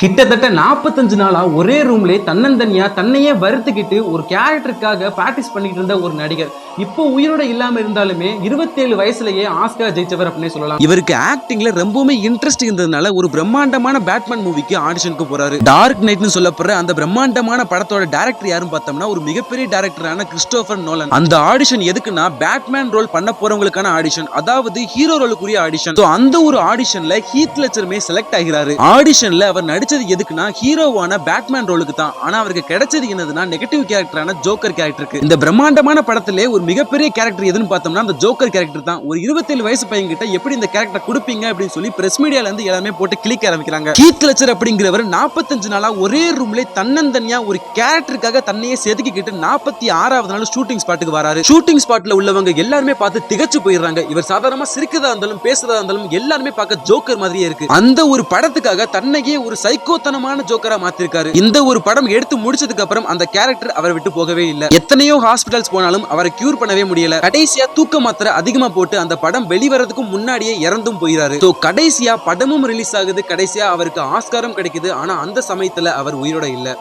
கிட்டத்தட்ட நாற்பத்தஞ்சு நாளா ஒரே ரூம்ல தன்னந்தனியா தன்னையே வருத்துக்கிட்டு ஒரு கேரக்டருக்காக பிராக்டிஸ் பண்ணிட்டு இருந்த ஒரு நடிகர். இப்போ உயிரோட இல்லாம இருந்தாலுமே இருபத்தேழு வயசுலயே ஆஸ்கர் ஜெயிச்சவர் அப்படின்னு சொல்லலாம். இவருக்கு ஆக்டிங்ல ரொம்பவுமே இன்ட்ரெஸ்ட் இருந்ததுனால ஒரு பிரம்மாண்டமான பேட்மேன் மூவிக்கு ஆடிஷனுக்கு போறாரு. டார்க் நைட்னு சொல்லப்படுற அந்த பிரம்மாண்டமான படத்தோட டேரக்டர் யாரும் பார்த்தோம்னா ஒரு மிகப்பெரிய டேரக்டரான கிறிஸ்டோபர் நோலன் அந்த ஆடிஷன் எதுக்குன்னா பேட்மேன் ரோல் பண்ண போறவங்களுக்கான ஆடிஷன் அதாவது ஹீரோ ரோலுக்குரிய ஆடிஷன் அந்த ஒரு ஆடிஷன்ல ஹீத் லெச்சருமே செலக்ட் ஆகிறாரு. ஆடிஷன்ல அவர் கிடைச்சது எதுக்குன்னா ஹீரோவான பேட்மேன் ரோலுக்கு தான். ஆனா அவருக்கு கிடைச்சது என்னதுன்னா நெகட்டிவ் கேரக்டரான ஜோக்கர் கேரக்டருக்கு இந்த பிரம்மாண்டமான படத்திலே ஒரு மிகப்பெரிய கேரக்டர் எதுன்னு பார்த்தோம்னா அந்த ஜோக்கர் கேரக்டர் தான். ஒரு இருபத்தேழு வயசு பையன் கிட்ட எப்படி இந்த கேரக்டர் கொடுப்பீங்க அப்படின்னு சொல்லி பிரஸ் மீடியால இருந்து எல்லாமே போட்டு கிளிக்க ஆரம்பிக்கிறாங்க. கீத் லெச்சர் அப்படிங்கிறவர் நாற்பத்தஞ்சு நாளா ஒரே ரூம்ல தன்னந்தனியா ஒரு கேரக்டருக்காக தன்னையே செதுக்கிக்கிட்டு நாற்பத்தி ஆறாவது நாள் ஷூட்டிங் ஸ்பாட்டுக்கு வராரு. ஷூட்டிங் ஸ்பாட்ல உள்ளவங்க எல்லாருமே பார்த்து திகச்சு போயிடுறாங்க. இவர் சாதாரணமா சிரிக்கிறதா இருந்தாலும் பேசுறதா இருந்தாலும் எல்லாருமே பார்க்க ஜோக்கர் மாதிரியே இருக்கு. அந்த ஒரு படத்துக்காக தன்னையே ஒரு சைக்கோத்தனமான ஜோக்கரா மாத்திருக்காரு. இந்த ஒரு படம் எடுத்து முடிச்சதுக்கு அப்புறம் அந்த கேரக்டர் அவரை விட்டு போகவே இல்ல. எத்தனையோ ஹாஸ்பிட்டல்ஸ் போனாலும் அவரை கியூர் பண்ணவே முடியல. கடைசியா தூக்க மாத்திரை அதிகமா போட்டு அந்த படம் வெளிவரதுக்கும் முன்னாடியே இறந்தும் போயிறாரு. So, கடைசியா படமும் ரிலீஸ் ஆகுது. கடைசியா அவருக்கு ஆஸ்காரம் கிடைக்குது. ஆனா அந்த சமயத்துல அவர் உயிரோட இல்ல.